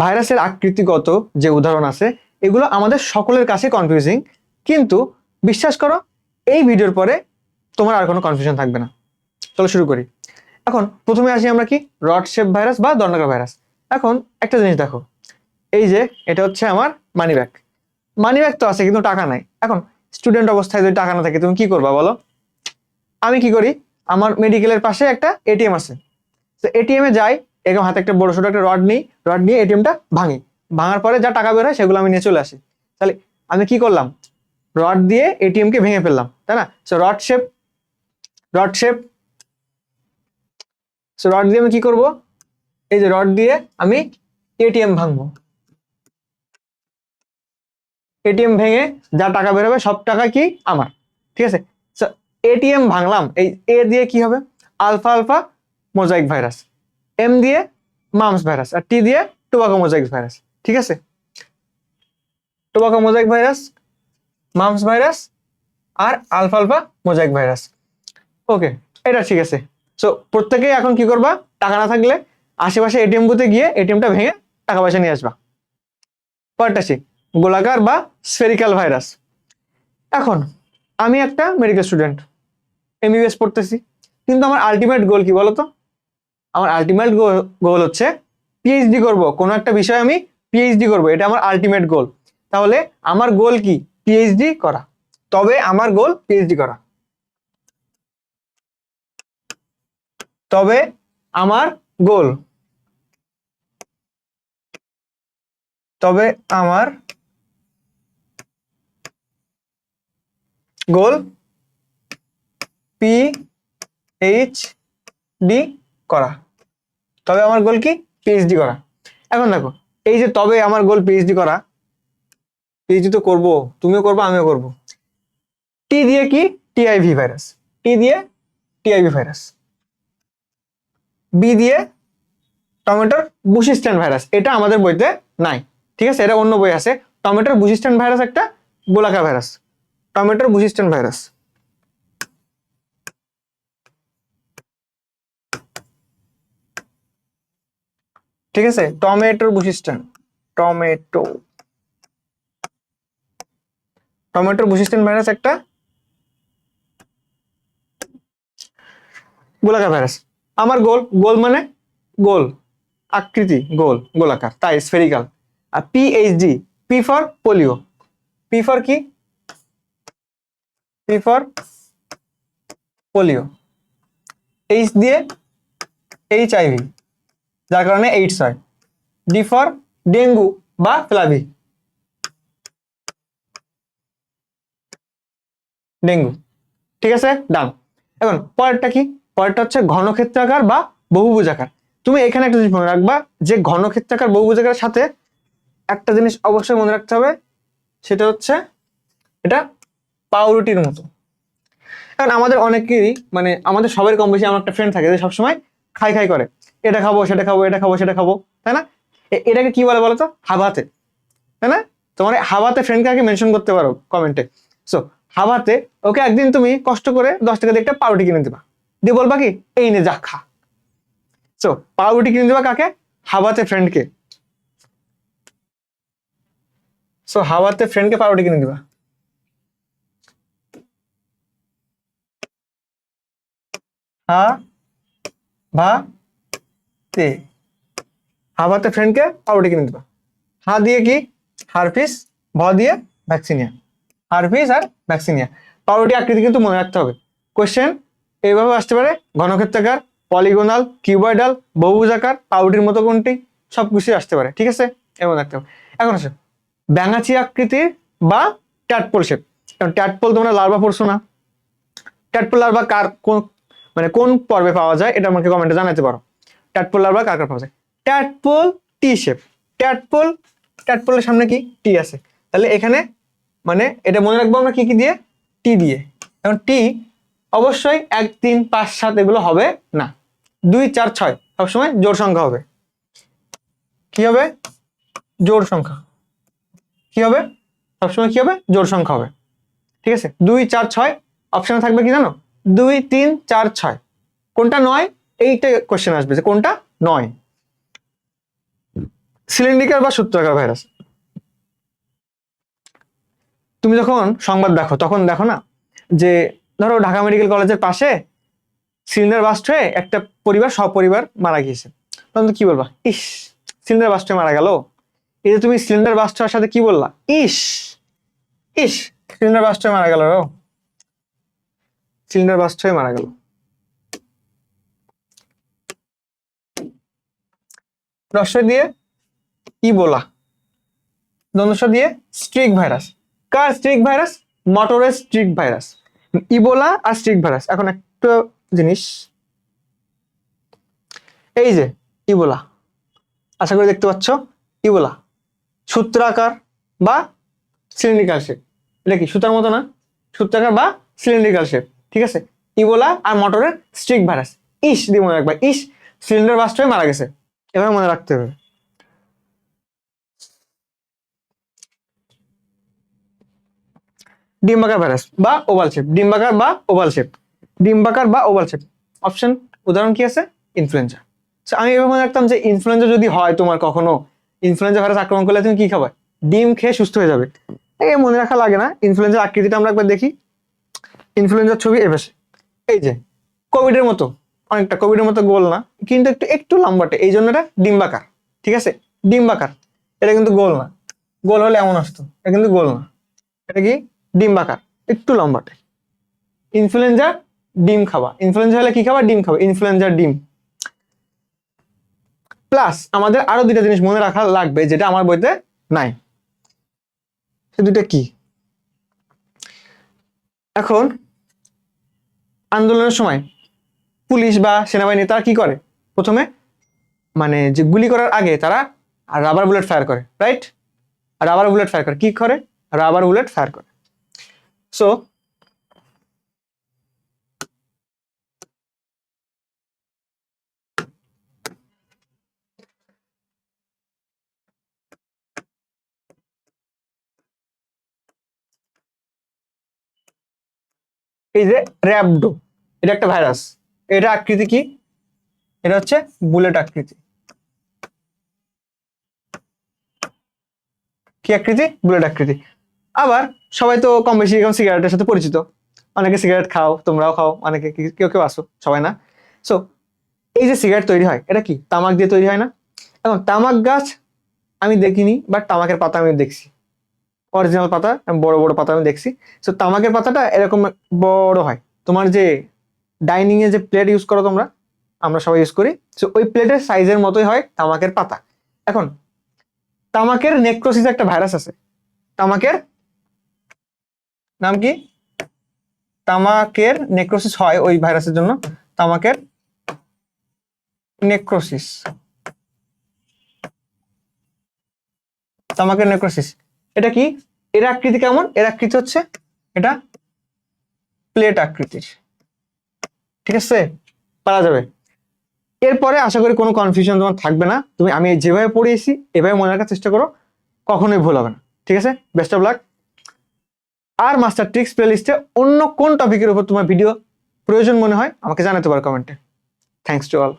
ভাইরাসের আকৃতিগত যে উদাহরণ আছে, এগুলো আমাদের সকলের কাছে কনফিউজিং কিন্তু বিশ্বাস করো, এই ভিডিওর পরে তোমার আর কোনো কনফিউশন থাকবে না। চলো শুরু করি। এখন প্রথমে আসি আমরা কি? রড শেপ ভাইরাস বা দণ্ডাকার ভাইরাস এখন একটা জিনিস দেখো, এই যে এটা হচ্ছে আমার মানি ব্যাগ মানি ব্যাগ তো আছে, কিন্তু টাকা নাই। এখন স্টুডেন্ট অবস্থায় যদি টাকা না থাকে, তুমি কি করবা বলো? আমি কি করি? আমার মেডিকেলের পাশে একটা এটিএম আছে। তো এটিএম যাই এরকম হাতে একটা বড় ছোট একটা রড নিই রড নিয়ে এটিএমটা ভাঙি। ভাঙার পরে যা টাকা বের হয় সেগুলো আমি নিয়ে চলে আসি। তাহলে আমি কি করলাম? রড দিয়ে এটিএম কে ভেঙে ফেললাম, তাই না? So rod shape rod shape so rod দিয়ে আমি কি করব? এই যে রড দিয়ে আমি এটিএম ভাঙবো। এটিএম ভেঙে যা টাকা বেরোবে সব টাকা কি? আমার। ঠিক আছে? এটিএম ভাঙলাম, এই এ দিয়ে কি হবে? Alpha alpha mosaic virus. M দিয়ে মামস ভাইরাস আর টি দিয়ে টোবাকো মোজাইক ভাইরাস ঠিক আছে? Tobacco mosaic virus mumps virus আর alpha alpha mosaic virus okay এটা ঠিক আছে। সো প্রত্যেকেই এখন কি করবা? টাকা না থাকলে আশেপাশে এটিএম বুথে গিয়ে এটিএমটা ভেঙে টাকা পয়সা নিয়ে আসবা। পরেরটা শিখ গোলাকার বা স্ফেরিক্যাল ভাইরাস এখন, আমি একটা মেডিকেল স্টুডেন্ট এমবিবিএস পড়তেছি। কিন্তু আমার আলটিমেট গোল কি বলতো? আমার আলটিমেট গোল হচ্ছে পিএইচডি করব। কোনো একটা বিষয়ে আমি পিএইচডি করব। এটা আমার আলটিমেট গোল তাহলে আমার গোল কি? পিএইচডি করা। তবে আমার গোল পিএইচডি করা। তবে আমার গোল তবে আমার গোল পি এইচ ডি করা। তবে আমার গোল কি? পিএইচডি করা। এখন দেখো, এই যে তবে আমার গোল পিএইচডি করা পিএইচডি তো করব, তুমিও করব, আমিও করব। টি দিয়ে কি? টিআইভি ভাইরাস টি দিয়ে টিআইভি ভাইরাস বি দিয়ে টমেটোর বুসিস্ট্যান্ড ভাইরাস এটা আমাদের বইতে নাই। ঠিক আছে? এটা অন্য বই আছে। টমেটোর বুসিস্ট্যান্ড ভাইরাস একটা গোলাকার ভাইরাস টমেটোর বুসিস্ট্যান্ড ভাইরাস ঠিক আছে টমেটোর বুসিস্ট্যান্ড টমেটো টমেটোর বুসিস্ট্যান্ড ভাইরাস একটা গোলাকার ভাইরাস আমার গোল গোল মানে গোল আকৃতি গোল গোলাকার তাই spherical R PhD P for polio P for কি পি ফর পোলিও এইচ দিয়ে এইচ আইভি যার কারণে এইডস হয় ডি ফর ডেঙ্গু বা ফ্লাভি ডেঙ্গু ঠিক আছে? ডান এখন পরেরটা কি? পরেরটা হচ্ছে ঘনক্ষেত্রাকার বা বহুভুজাকার। তুমি এখানে একটা জিনিস মনে রাখবা যে ঘনক্ষেত্রাকার, বহুভুজাকারের সাথে একটা জিনিস অবশ্যই মনে রাখতে হবে, সেটা হচ্ছে এটা পাউরুটির মতো। কারণ আমাদের অনেকেরই মানে আমাদের সবার কম বেশি আমার একটা ফ্রেন্ড থাকে যে সবসময় খাই খাই করে। এটা খাব, সেটা খাব, এটা খাব, সেটা খাব, তাই না? এটাকে কি বলে বলো তো হাবাতে, তাই না? তোমার হাবাতে ফ্রেন্ডকে আগে মেনশন করতে পারো কমেন্টে সো হাবাতে ওকে একদিন তুমি কষ্ট করে দশ টাকা দিয়ে একটা পাউরুটি কিনে দিবা। দিয়ে বলবা কি, এই নে, যা খা। সো পাউরুটি কিনে দিবা কাকে? হাবাতে ফ্রেন্ডকে সো হাওয়াতে ফ্রেন্ডকে পাউরুটি কিনে দিবা। হা, ভা তে। হাওয়াতে ফ্রেন্ডকে পাউরুটি কিনে দিবা। হা দিয়ে কি? হারপিস ভ দিয়ে ভ্যাকসিনিয়া হারপিস আর ভ্যাকসিনিয়া পাউরুটি আকৃতি কিন্তু মনে রাখতে হবে। কোশ্চেন এইভাবে আসতে পারে ঘনক্ষেত্রাকার পলিগোনাল কিউবয়েডাল বহুভুজাকার পাউরুটির মতো কোনটি? সব কিছুই আসতে পারে, ঠিক আছে? এমন রাখতে হবে। এখন আসো। ব্যাঙাচি আকৃতির বা ট্যাটপোল শেপ কারণ ট্যাটপোল তোমরা লার্ভা পড়ছো না। ট্যাটপোল লার্ভা কার কোন মানে কোন পর্বে পাওয়া যায়, এটা আমাকে কমেন্টে জানাতে পারো। ট্যাটপোল লার্ভা কার কার পাওয়া যায়? ট্যাটপোল টি শেপ ট্যাটপোল, ট্যাটপোলের সামনে কি টি আছে? তাহলে এখানে মানে এটা মনে রাখব আমরা কি কি দিয়ে? টি দিয়ে। এখন টি অবশ্যই এক, তিন, পাঁচ, সাত এগুলো হবে না। দুই, চার, ছয় সবসময় জোর সংখ্যা হবে। কি হবে? জোর সংখ্যা। কি হবে? সবসময় কি হবে? জোর সংখ্যা হবে। ঠিক আছে? দুই, চার, ছয়। অপশনে থাকবে কি জানো? দুই, তিন, চার, ছয়। কোনটা নয়? এইটা কোশ্চেন আসবে যে কোনটা? নয়। সিলিন্ডিকার বা সূত্রাকার ভাইরাস তুমি যখন সংবাদ দেখো, তখন দেখো না যে ধরো ঢাকা মেডিকেল কলেজের পাশে সিলিন্ডার বাস্ট হয়ে একটা পরিবার, সপরিবার মারা গিয়েছে। তখন তো কি বলবা? ইস, সিলিন্ডার বাস্ট হয়ে মারা গেল? এই যে তুমি সিলিন্ডার বাস্ট হওয়ার সাথে কি বললা? ইস ইস, সিলিন্ডার বাস্ট হয়ে মারা গেল সিলিন্ডার বাস্ট হয়ে মারা গেল। রসয় দিয়ে ইবোলা দ্বন্দ্বস দিয়ে স্ট্রিক ভাইরাস কার স্ট্রিক ভাইরাস মটরের স্ট্রিক ভাইরাস ইবোলা আর স্ট্রিক ভাইরাস এখন একটা জিনিস। এই যে, ইবোলা। আশা করি দেখতে পাচ্ছ, ইবোলা। সূত্রাকার বা সিলিন্ড্রিকাল শেপ এটা কি, সুতার মতো না? সূত্রাকার বা সিলিন্ড্রিকাল শেপ ঠিক আছে? ইবোলা আর মটরের স্ট্রিক ভাইরাস ইস দিয়ে মনে ইস সিলিন্ডার বাস্ট হয়ে মারা গেছে। এভাবে মনে রাখতে হবে। ডিম্বাকার ভাইরাস বা ওভাল শেপ। ডিম্বাকার বা ওভাল শেপ। ডিম্বাকার বা ওভাল শেপ। অপশন, উদাহরণ কি আছে? ইনফ্লুয়েঞ্জা। আমি এভাবে মনে রাখতাম যে ইনফ্লুয়েঞ্জা যদি হয় তোমার কখনো ইনফ্লুয়েঞ্জা ভাইরাস আক্রমণ করলে তুমি কি খাবে? ডিম খেয়ে সুস্থ হয়ে যাবে। এই মনে রাখা লাগে না, ইনফ্লুয়েঞ্জার আকৃতিটা আমরা একবার দেখি। ইনফ্লুয়েঞ্জার ছবি এভাবে এই যে, কোভিডের মতো। অনেকটা কোভিডের মতো গোল না, কিন্তু একটু একটু লম্বাটে এই জন্য এটা ডিম্বাকার, ঠিক আছে? ডিম্বাকার, এটা কিন্তু গোল না। গোল হলে এমন আসতো, এটা কিন্তু গোল না। এটা কি? ডিম্বাকার, একটু লম্বাটে ইনফ্লুয়েঞ্জা, ডিম খাবা ইনফ্লুয়েঞ্জা হলে কি খাবা ডিম খাবা ইনফ্লুয়েঞ্জার ডিম। প্লাস আমাদের আরও দুইটা জিনিস মনে রাখা লাগবে, যেটা আমার বইতে নাই। সে দুইটা কি? এখন, আন্দোলনের সময় পুলিশ বা সেনাবাহিনী তারা কি করে? প্রথমে মানে যে গুলি করার আগে তারা রাবার বুলেট ফায়ার করে রাইট রাবার বুলেট ফায়ার করে, কি করে? রাবার বুলেট ফায়ার করে। সো এই যে র্যাপডো এটা একটা ভাইরাস এটা আকৃতি কি? এটা হচ্ছে বুলেট আকৃতি। কি আকৃতি? বুলেট আকৃতি। আবার সবাই তো কম বেশি এরকম সিগারেটের সাথে পরিচিত। অনেকে সিগারেট খাও, তোমরাও খাও, অনেকে কেউ কেউ আসো, সবাই না। সো এই যে সিগারেট তৈরি হয়, এটা কি? তামাক দিয়ে তৈরি হয় না? এখন তামাক গাছ আমি দেখিনি বাট তামাকের পাতা আমি দেখছি। অরিজিনাল পাতা, বড় বড় পাতা আমি দেখছি। সো তামাকের পাতাটা এরকম বড় হয়। তোমার যে ডাইনিং এ যে প্লেট ইউজ করো তোমরা, আমরা সবাই ইউজ করি। সো ওই প্লেটের সাইজের মতোই হয় তামাকের পাতা। এখন, তামাকের নেক্রোসিস একটা ভাইরাস আছে। তামাকের নাম কি? তামাকের নেক্রোসিস হয় ওই ভাইরাসের জন্য। তামাকের নেক্রোসিস তামাকের নেক্রোসিস এটা কি? এর আকৃতি কেমন? এর আকৃতি হচ্ছে এটা প্লেট আকৃতির। ঠিক আছে? পারা যাবে। এরপরে আশা করি কোনো কনফিউশন তোমার থাকবে না। তুমি আমি যেভাবে পড়িয়েছি, এভাবে মনে রাখার চেষ্টা করো, কখনোই ভুল হবে না। ঠিক আছে? বেস্ট অফ লাক আর মাস্টার ট্রিক্স প্লেলিস্টে অন্য কোন টপিকের উপর তোমার ভিডিও প্রয়োজন মনে হয়, আমাকে জানাতে পারো কমেন্টে থ্যাংকস টু অল